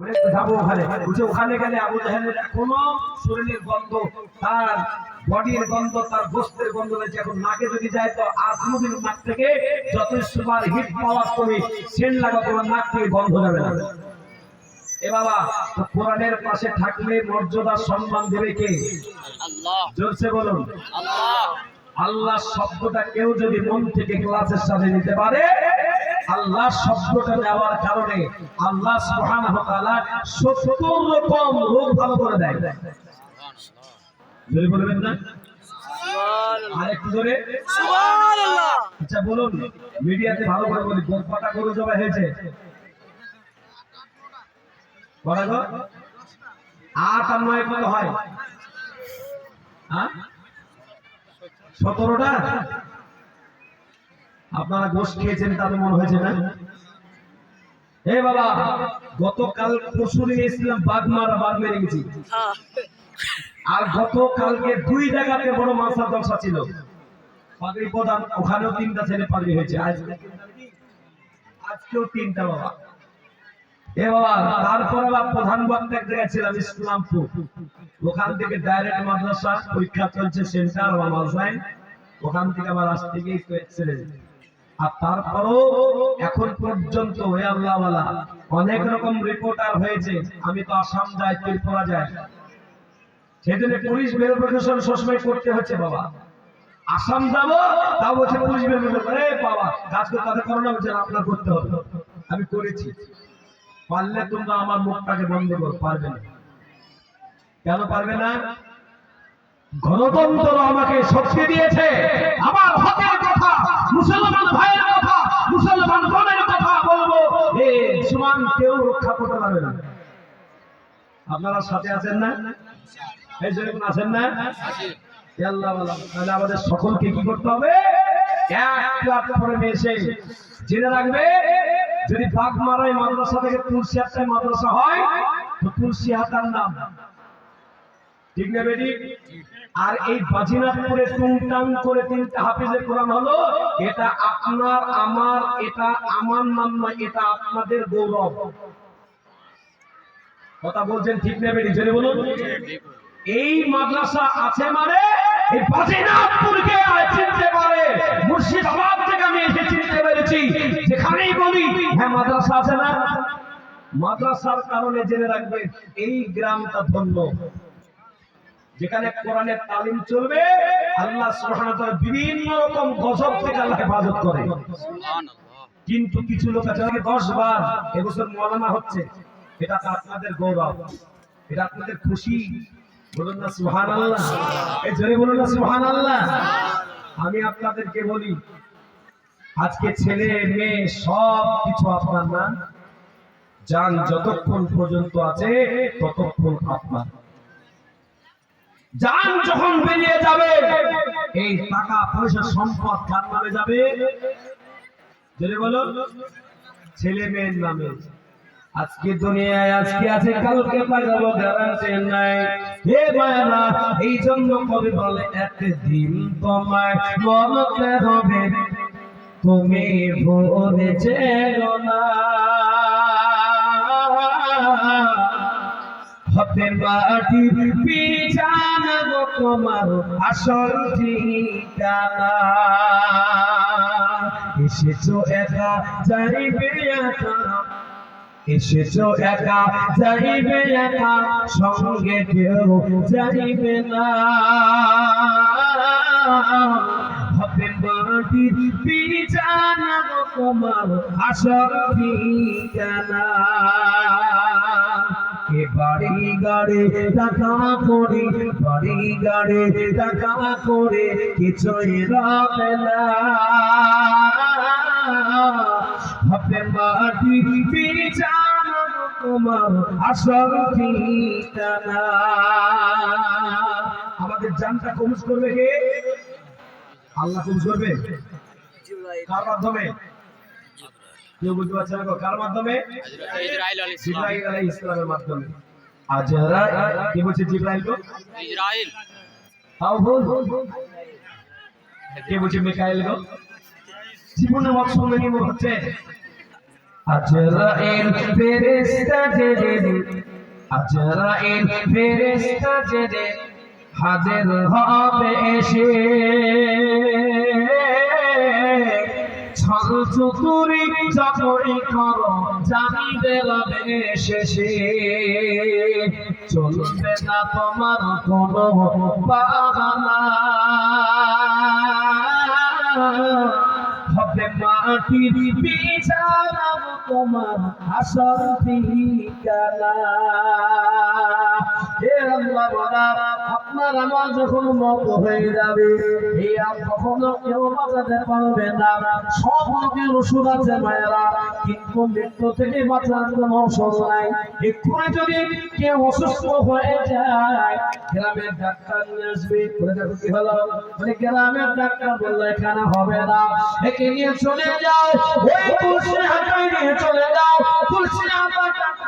বলে, যাব ওখানে। বলছে ওখানে গেলে আবু জাহেলের এখনও শরীরের গন্ধ তার বডির গন্ধ তার গোস্তের গন্ধ রয়েছে। এখন নাকে যদি যায় তো আর কোনোদিন নাক থেকে সুপার হিট পাওয়ার তুমি সেন্ট লাগা তোমার নাক থেকে বন্ধ যাবে না। এ বাবা কোরআনের পাশে থাকলে মর্যাদা সম্মান দেবে কে? আল্লাহ। জোরসে বলুন। আল্লাহ। আল্লাহ শব্দটা কেউ যদি মন থেকে ক্লাসের সাথে নিতে পারে আল্লাহ শব্দটা দেওয়ার কারণে আল্লাহ সুবহানাহু ওয়া তাআলা 70 রকম রোগ ভালো করে দেয়। জোরে বলবেন না? আর একটু জোরে। সুবহানাল্লাহ। আচ্ছা বলুন মিডিয়াতে ভালো করে বলি জবাই হয়েছে? আট আর নয় কত হয়? হ্যাঁ? সতেরোটা? আপনারা গোশ খেয়েছেন, তাতে মনে হয়েছে না? এ বাবা, গতকাল পরশু নিয়েছিলাম বাঘ মারা, বাঘ মেরে গেছি। আর গতকালকে দুই জায়গাতে বড় মাছার দশা ছিল। পাগড়ি প্রধান ওখানেও তিনটা ছেলে পাগড়ি হয়েছে। আজ আজকেও তিনটা বাবা। তারপরে প্রধান বক্তা এক জায়গায় ছিলাম ইসলামপুর ওখান থেকে ডাইরেক্ট মাদ্রাসা পরীক্ষা চলছে সেন্টার ওখান থেকে আবার আর তারপরও এখন পর্যন্ত অনেক রকম রিপোর্টার হয়েছে। আমি তো আসাম যাই ত্রিপুরা যাই। সেজন্য পুলিশ ভেরিফিকেশন সবসময় করতে হচ্ছে বাবা। আসাম যাব তাও বলছে পুলিশ ভেরিফিকেশন বাবা কাজ করতে তাদের করোনা না, আপনার করতে হবে। আমি করেছি। পারলে তোমরা আমার মুখটাকে বন্ধ করো, পারবে না। কেন পারবে না? গণতন্ত্র আমাকে শক্তি দিয়েছে। আমার হকের কথা, মুসলমান ভাইয়ের কথা, মুসলমান বোনের কথা বলব। এ সমান কেউ রক্ষা করতে পারবে না। আপনারা সাথে আছেন না? এই যেরকম আছেন না? আল্লাহ। তাহলে আমাদের সকলকে কি করতে হবে? এক প্ল্যাটফর্মে এসে জেনে রাখবে যদি বাঘ মারাই মাদ্রাসা থেকে তুলসী হাটায় মাদ্রাসা হয়, তো তুলসী হাটার নাম। ঠিক না বেটি? আর এই বাজিনাথপুরে টুংটাং করে তিনটা হাফিজের কোরআন হলো, এটা আপনার, আমার, এটা আমার নাম নয়, এটা আপনাদের গৌরব। কথা বলছেন ঠিক না বেটি? জেনে বলুন। এই মাদ্রাসা আছে মানে এই বাজিনাথপুরকে চিনতে পারে। মুর্শিদাবাদ থেকে আমি এসে চিনতে পেরেছি। যেখানেই বলি হ্যাঁ মাদ্রাসা আছে না? মাদ্রাসার কারণে জেনে রাখবে, এই গ্রামটা ধন্য। যেখানে কোরআনের তালিম চলবে, আল্লাহ সুবহানাহু ওয়া বিভিন্ন রকম গজব থেকে আল্লাহ হেফাজত করে। কিন্তু কিছু লোক আছে দশ বার এবছর মৌলানা হচ্ছে। এটা তো আপনাদের গৌরব। এটা আপনাদের খুশি। বলুন না সুহান আল্লাহ এই জোরে বলুন না সুহান আল্লাহ আমি আপনাদেরকে বলি আজকে ছেলে, মেয়ে, সব কিছু আপনার না। যান যতক্ষণ পর্যন্ত আছে, ততক্ষণ আপনার। যান যখন বেরিয়ে যাবে, এই টাকা পয়সা সম্পদ কার নামে যাবে? যদি বলো। ছেলে মেয়ের নামে। আজকে দুনিয়ায় আজকে আছে, কালকে পাঠাবো গ্যারান্টি নাই। হে মায়েরা এই জন্য কবি বলে একদিন তোমায় মরতে হবে তুমি ভুলে যেও না। হতে মাটির বিছানা গো তোমার আসল ঠিকানা। এসেছ একা, যাইবে একা। এসেছ একা, যাইবে একা, সঙ্গে কেউ যাইবে না। মাটির বিছানা গো তোমার আসল ঠিকানা। বাড়ি গাড়ি টাকা করে, বাড়ি গাড়ি টাকা করে, কিছুই রাখে না। হবে মাটি বিছানো তোমার আসল ঠিকানা। আমাদের জানটা কবুজ করবে কে? আল্লাহ কবুজ করবে? কার মাধ্যমে? কেউ বুঝতে পারছে না কার মাধ্যমে? ইসরাইল আলাইহিস সালাম জিব্রাইল আলাইহিস সালামের মাধ্যমে। আজরা কি বলছে জিব্রাইল গো? ইসরাইল। তাও ভুল? কে বলছে মিকাইল গো? জীবনে মত শুনে নিব হচ্ছে। আজরাইল ফেরেশতা যেদিন আজরাইল ফেরেশতা যেদিন হাজির হবে এসে। ছল চতুরি চাকরি করো, জানিবে রবে শেষে। চলবে না তোমার কোনো বাহানা। হবে মাটির বিছানা তোমার আসল ঠিকানা। আপনার আমার যখন মত হয়ে যাবে কখনো কেউ বাঁচাতে পারবে না। সব রোগের ওষুধ আছে মায়েরা, কিন্তু মৃত্যু থেকে বাঁচার কোনো ঔষধ নাই। এক্ষুনি যদি কেউ অসুস্থ হয়ে যায়, গ্রামের ডাক্তার নিয়ে আসবে। কি হলো? মানে গ্রামের ডাক্তার বলল, এখানে হবে না। একে নিয়ে চলে যাও। ওই তুলসী হাটায় নিয়ে চলে যাও। তুলসী হাটায়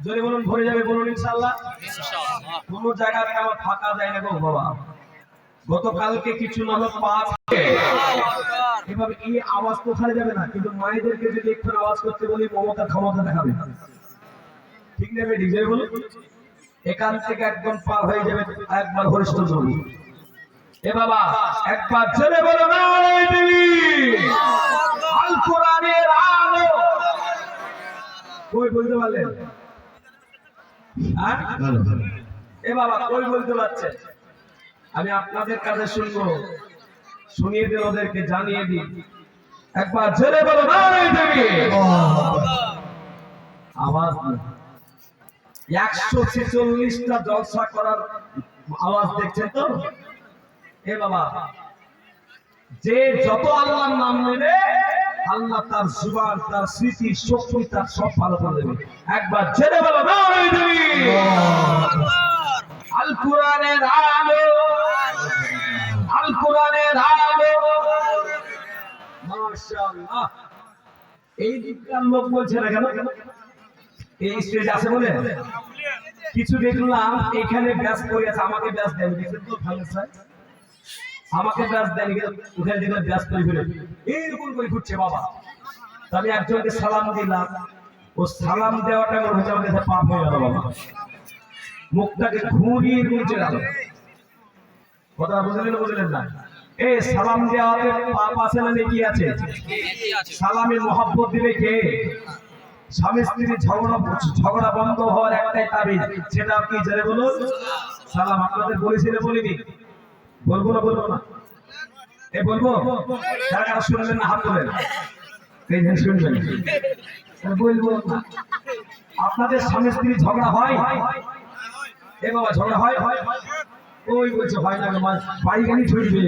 যদি দেয় বলুন, ভরে যাবে, বলুন ইনশাআল্লাহ। কোন জায়গাতে আমার ফাঁকা যায় না গো বাবা। গতকালকে কিছু নামক পাঁচ এভাবে এই আওয়াজ ওখানে যাবে না, কিন্তু মায়েদেরকে যদি একটু আওয়াজ করতে বলি ক্ষমতা দেখাবে। ঠিক এখান থেকে একদম পার হয়ে যাবে একবার হরিষ্ঠ এ বাবা, একবার ছেলে বলো না আল কই বলতে হ্যাঁ? এ বাবা, কই বলতে আমি আপনাদের কাছে শুনব। শুনিয়ে দিন ওদেরকে জানিয়ে দিন। একবার বলো আওয়াজ একশো ছেচল্লিশটা জলসা করার আওয়াজ দেখছেন তো? এ বাবা যে যত আল্লাহর নাম নেবে আল্লাহ তার জুবান তার স্মৃতি শক্তি তার সব ভালো করে দেবে। একবার জেনে বলো না দেবী! আল কোরআনের আল এই কিছু দেখলাম, এখানে ব্যাস করে আছে, আমাকে ব্যাস দেন আমাকে ব্যাস দেন ব্যাস করে ফেলে। এইরকম করে ঘুরছে বাবা। আমি একজনকে সালাম দিলাম। ও সালাম দেওয়াটা হচ্ছে আমার পাপ হয়ে গেল বাবা। মুখটাকে ঘুরিয়ে ঘুরছে গেল। কথা বুঝলেন বুঝলেন না? এই সালাম দেওয়াতে পাপ আছে না নাকি আছে? সালামে মহাব্বত দিবে কে? স্বামী স্ত্রীর ঝগড়া ঝগড়া বন্ধ হওয়ার একটাই তাবিজ, সেটা আপনি জেনে বলুন। সালাম আপনাদের বলেছিলে বলিনি। বলব না বলব না। এ বলব? যারা যারা শুনবেন না, হাত তোলেন। এই যে শুনবেন বলব আপনাদের স্বামী স্ত্রী ঝগড়া হয়? এ বাবা, ঝগড়া হয়? ওই বলছে হয় না আমার বাড়ি গানি ছুটবে।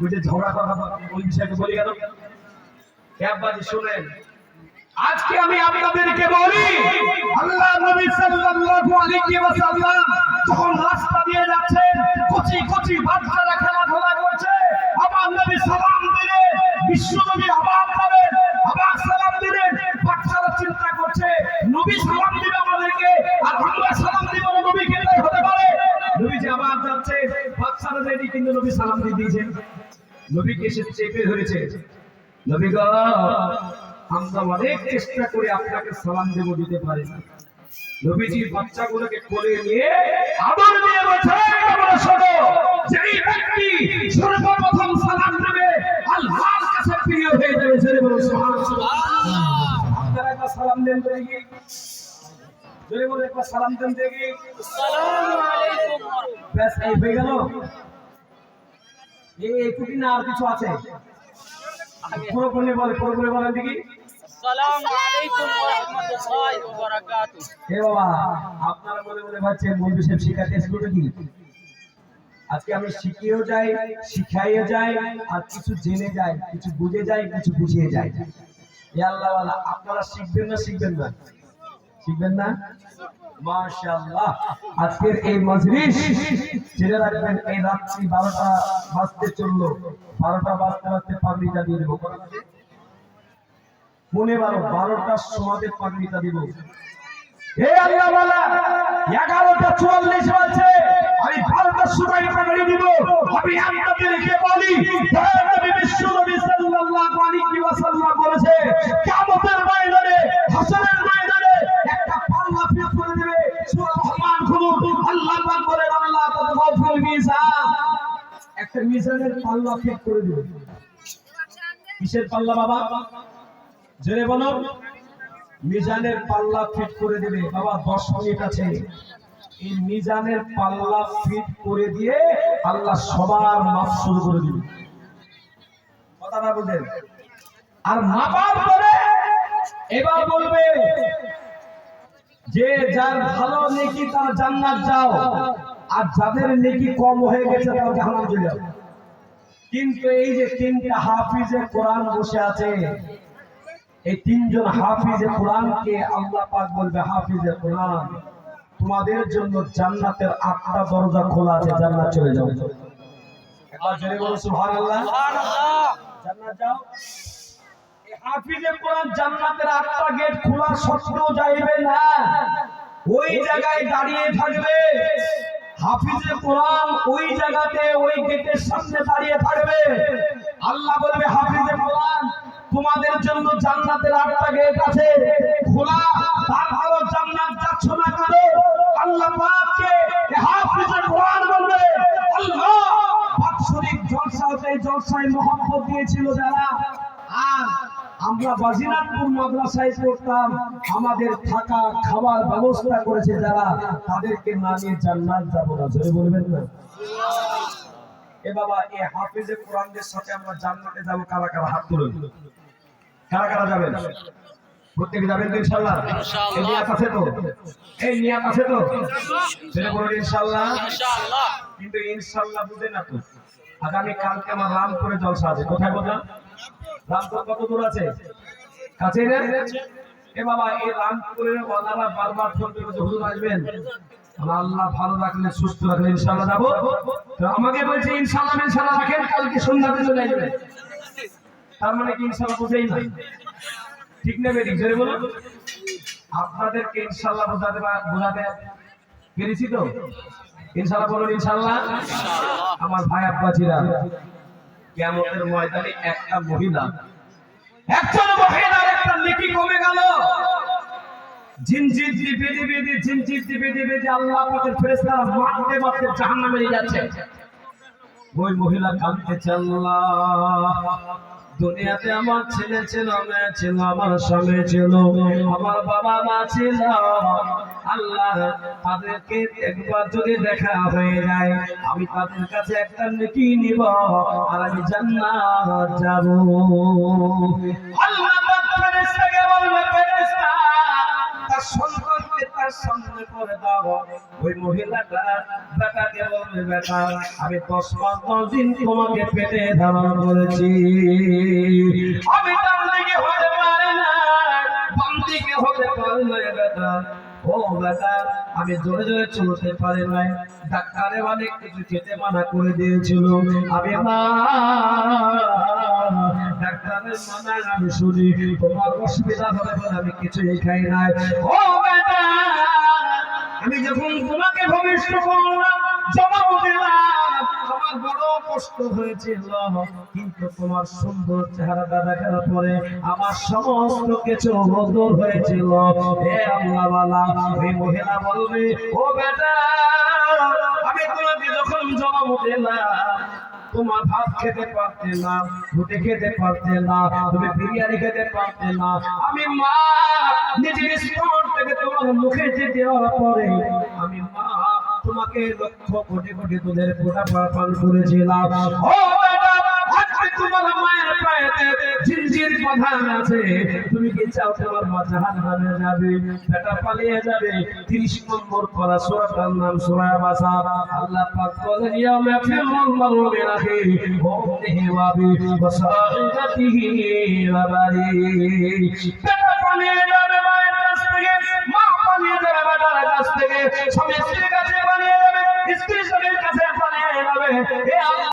বলছে, ঝগড়া কথা ওই বিষয়কে বলি গেল। ক্যাববাজি শুনেন, আজকে আমি আপনাদেরকে বলি আল্লাহ নবী সাল্লাল্লাহু আলাইহি ওয়াসাল্লাম যখন রাস্তা দিয়ে যাচ্ছেন, কচি কচি বাচ্চারা খেলাধুলা করছে, আমার নবী সালাম দিলেন। নবীকে এসে চেপে ধরেছে। নবী গো আমরা অনেক চেষ্টা করে আপনাকে সালাম দেব দিতে পারি না। নবীজি বাচ্চাগুলোকে কোলে নিয়ে আদর দিয়ে বলছে তোমরা শোনো যেই ব্যক্তি সর্বপ্রথম সালাম দেবে আল্লাহর কাছে প্রিয় হয়ে যাবে। জোরে বলো সুবহানাল্লাহ। আপনারা একবার সালাম দেন দেখি। জোরে বলো একবার সালাম দেন দেখি। আসসালামু আলাইকুম। ব্যাস এই হয়ে গেল। এই এটুকুই না আর কিছু আছে? পুরো বলে বলে পুরো বলে বলেন দেখি। আপনারা ভাবছেন মৌলবী সাহেব শিখাতে এসেছিল কি? আজকে আমি শিখিয়েও যাই শিখাইয়ে যাই আর কিছু জেনে যাই কিছু বুঝে যাই কিছু বুঝিয়ে যাই। আল্লাহ আপনারা শিখবেন না শিখবেন না? শিখবেন না? আজকের এই মজলিস জেনে রাখবেন, এই রাত্রি বারোটা বাজতে চলল। বারোটা বাজতে বাজতে পাগড়িটা দিয়ে দেবো? পৌনে বারো বারোটার সময় পাগড়িটা দিব। বলেছে, কিয়ামতের ময়দানে মিজানের পাল্লা ফিট করে দিবে কিসের পাল্লা বাবা? জেনে বলো। মিজানের পাল্লা ফিট করে দিবে। বাবা, দশ মিনিট আছে। এই মিজানের পাল্লা ফিট করে দিয়ে আল্লাহ সবার মাপ শুরু করে দিবে। কথাটা বুঝেন আর মাপার পরে এবার বলবে, যে যার ভালো নেকি তার জান্নাত যাও, আর যাদের নেকি কম হয়ে গেছে তার জাহান্নাম চলে যাও। কিন্তু এই যে তিনটা হাফিজে কোরআন বসে আছে, এই তিনজন হাফিজে কোরআনকে আল্লাহ পাক বলবে, হাফিজে কোরআন, তোমাদের জন্য জান্নাতের আটটা দরজা খোলা আছে, জান্নাত চলে যাও। একবার জোরে বলো সুবহানাল্লাহ। সুবহানাল্লাহ জান্নাত যাও। এই হাফিজে কোরআন জান্নাতের আটটা গেট খোলা সত্ত্বেও যাইবে না। ওই জায়গায় দাঁড়িয়ে থাকবে। হাফিজে কোরআন ওই জায়গাতে, ওই গেটের সামনে দাঁড়িয়ে থাকবে। আল্লাহ বলবে হাফিজে কোরআন, তোমাদের জন্য জান্নাতের আটটা গেট আছে। খোলা তারপরও জান্নাত যাচ্ছ না কেন? আল্লাহ পাককে এ হাফিজে কোরআন বলবে, আল্লাহ! বাৎসরিক জলসা হতে জলসায় মোহাম্মত দিয়েছিল যারা। আর আমরা বাজিরাটপুর মাদ্রাসায় পড়তাম। আমাদের থাকা খাবার ব্যবস্থা করেছে যারা তাদেরকে না নিয়ে জান্নাত যাব না। জোরে বলবেন না। এ বাবা এ হাফিজে কোরআনদের সাথে আমরা জান্নাতে যাব কারা কারা? হাত তুলুন। কারা কারা যাবেন? প্রত্যেকে যাবেন তো ইনশাআল্লাহ? ইনশাআল্লাহ। এই নিয়াত আছে তো? এই নিয়াত আছে তো? সেটা বলুন ইনশাআল্লাহ। ইনশাআল্লাহ। কিন্তু ইনশাআল্লাহ বুঝে না তো। আগামী কালকে আমার রামপুরে জলসা আছে। কোথায় বললাম রামপুর কত দূর আছে? কাছে এ বাবা, এই রামপুরের বারবার ফোন করে হুজুর আসবেন। আল্লাহ ভালো রাখলে, সুস্থ রাখলে যাব। তো আমাকে বলছে রাখেন, কালকে সন্ধ্যাতে চলে আসবেন। তার মানে কি বুঝেই না ঠিক না বলুন। আপনাদেরকে ইনশাআল্লাহ বোঝাতে বোঝাতে পেরেছি তো? ইনশাআল্লাহ বলুন, ইনশাআল্লাহ। আমার ভাই আব্বাজিরা কিয়ামতের ময়দানে একটা মহিলা একজন মহিলার একটা নেকি কমে গেল আল্লাহ পাকের ফেরেশতারা মারতে মারতে জাহান্নামে যাচ্ছে ওই মহিলা কাঁদতেছে আল্লাহ দুনিয়াতে আমার ছেলে ছিল, মেয়ে ছিল, আমার স্বামী ছিল, আমার বাবা মা ছিল। আল্লাহ তাদেরকে একবার যদি দেখা হয়ে যায়, আমি তাদের কাছে একটা নেকি নিব আর আমি জান্নাত যাব। আল্লাহ বলবে, ফেরেশতা, তার সন্তানকে তার সামনে করে দাও। ওই মহিলাটা বেটাকে বলবে বেটা। আমি দশ পাঁচ দশ দিন তোমাকে পেটে ধারণ করেছি। আমি তার দিকে হতে পারে না। বাম হতে পারে না বেটা। ও বেটা, আমি জোরে জোরে চলতে পারি নাই। ডাক্তারে অনেক কিছু খেতে মানা করে দিয়েছিল। আমি মা, ডাক্তারের মানা আমি শুনি, তোমার অসুবিধা হবে বলে আমি কিছুই খাই নাই। ও বেটা, আমি যখন তোমাকে ভবিষ্যৎ করলাম জবাব দিলাম। আমার বড় কষ্ট কিন্তু তোমার সুন্দর দেখার পরে। আমার সমস্ত কিছু হয়েছিল হে ওই মহিলা বলবে, ও বেটা, আমি তোমাকে যখন দিলাম, তোমার ভাত খেতে পারতে না, রুটি খেতে পারতে না, তুমি বিরিয়ানি খেতে পারতে না, আমি মা, নিজের স্তর থেকে তোমার মুখে দেওয়ার পরে, আমি মা তোমাকে লক্ষ কোটি কোটি দুধের পোটা পান করেছিলাম। ও মায়ের পায়েতে জিনজির কথা আছে। তুমি কি চাও তোমার মা জাহান্নামে যাবে? বেটা পালিয়ে যাবে। 30 নম্বর পড়া সূরাটার নাম সূরা বাসা আল্লাহ পাক বলেন ইয়াউমা ফিরুল মারউ আখি ওয়া উম্মিহি ওয়া ওয়া সাহিবাতিহি বেটা পালিয়ে যাবে মায়ের কাছ থেকে স্ত্রী স্বামীর কাছে পালিয়ে যাবে।